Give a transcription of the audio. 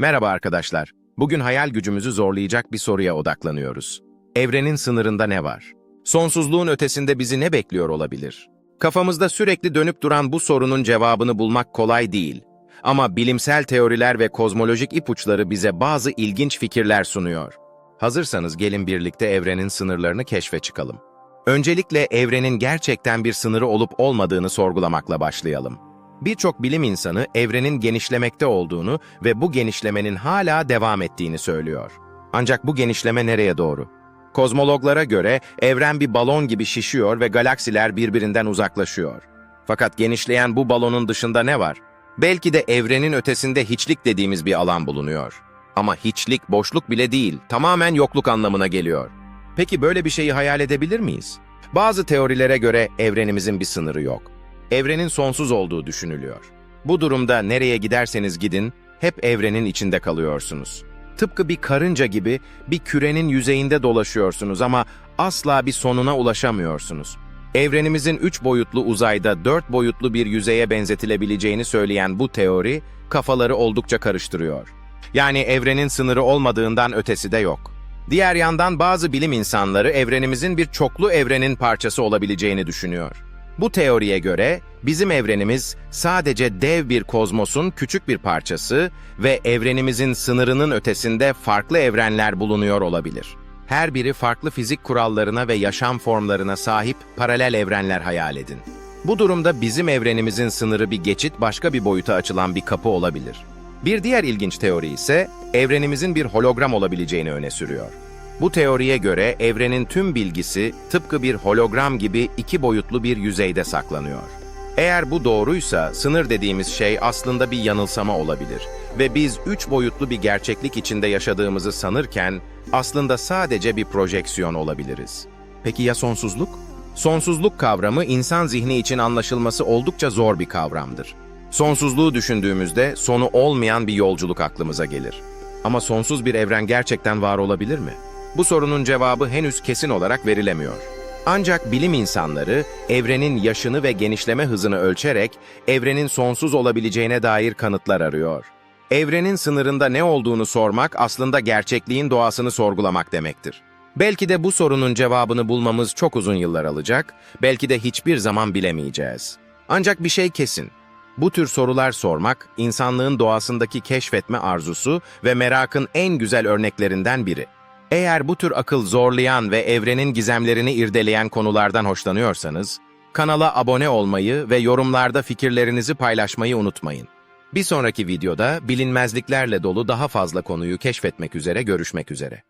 Merhaba arkadaşlar. Bugün hayal gücümüzü zorlayacak bir soruya odaklanıyoruz. Evrenin sınırında ne var? Sonsuzluğun ötesinde bizi ne bekliyor olabilir? Kafamızda sürekli dönüp duran bu sorunun cevabını bulmak kolay değil. Ama bilimsel teoriler ve kozmolojik ipuçları bize bazı ilginç fikirler sunuyor. Hazırsanız gelin birlikte evrenin sınırlarını keşfe çıkalım. Öncelikle evrenin gerçekten bir sınırı olup olmadığını sorgulamakla başlayalım. Birçok bilim insanı evrenin genişlemekte olduğunu ve bu genişlemenin hala devam ettiğini söylüyor. Ancak bu genişleme nereye doğru? Kozmologlara göre evren bir balon gibi şişiyor ve galaksiler birbirinden uzaklaşıyor. Fakat genişleyen bu balonun dışında ne var? Belki de evrenin ötesinde hiçlik dediğimiz bir alan bulunuyor. Ama hiçlik boşluk bile değil, tamamen yokluk anlamına geliyor. Peki böyle bir şeyi hayal edebilir miyiz? Bazı teorilere göre evrenimizin bir sınırı yok. Evrenin sonsuz olduğu düşünülüyor. Bu durumda nereye giderseniz gidin, hep evrenin içinde kalıyorsunuz. Tıpkı bir karınca gibi bir kürenin yüzeyinde dolaşıyorsunuz ama asla bir sonuna ulaşamıyorsunuz. Evrenimizin üç boyutlu uzayda dört boyutlu bir yüzeye benzetilebileceğini söyleyen bu teori, kafaları oldukça karıştırıyor. Yani evrenin sınırı olmadığından ötesi de yok. Diğer yandan bazı bilim insanları evrenimizin bir çoklu evrenin parçası olabileceğini düşünüyor. Bu teoriye göre bizim evrenimiz sadece dev bir kozmosun küçük bir parçası ve evrenimizin sınırının ötesinde farklı evrenler bulunuyor olabilir. Her biri farklı fizik kurallarına ve yaşam formlarına sahip paralel evrenler hayal edin. Bu durumda bizim evrenimizin sınırı bir geçit başka bir boyuta açılan bir kapı olabilir. Bir diğer ilginç teori ise evrenimizin bir hologram olabileceğini öne sürüyor. Bu teoriye göre evrenin tüm bilgisi tıpkı bir hologram gibi iki boyutlu bir yüzeyde saklanıyor. Eğer bu doğruysa sınır dediğimiz şey aslında bir yanılsama olabilir ve biz üç boyutlu bir gerçeklik içinde yaşadığımızı sanırken aslında sadece bir projeksiyon olabiliriz. Peki ya sonsuzluk? Sonsuzluk kavramı insan zihni için anlaşılması oldukça zor bir kavramdır. Sonsuzluğu düşündüğümüzde sonu olmayan bir yolculuk aklımıza gelir. Ama sonsuz bir evren gerçekten var olabilir mi? Bu sorunun cevabı henüz kesin olarak verilemiyor. Ancak bilim insanları evrenin yaşını ve genişleme hızını ölçerek evrenin sonsuz olabileceğine dair kanıtlar arıyor. Evrenin sınırında ne olduğunu sormak aslında gerçekliğin doğasını sorgulamak demektir. Belki de bu sorunun cevabını bulmamız çok uzun yıllar alacak, belki de hiçbir zaman bilemeyeceğiz. Ancak bir şey kesin. Bu tür sorular sormak, insanlığın doğasındaki keşfetme arzusu ve merakın en güzel örneklerinden biri. Eğer bu tür akıl zorlayan ve evrenin gizemlerini irdeleyen konulardan hoşlanıyorsanız, kanala abone olmayı ve yorumlarda fikirlerinizi paylaşmayı unutmayın. Bir sonraki videoda bilinmezliklerle dolu daha fazla konuyu keşfetmek üzere görüşmek üzere.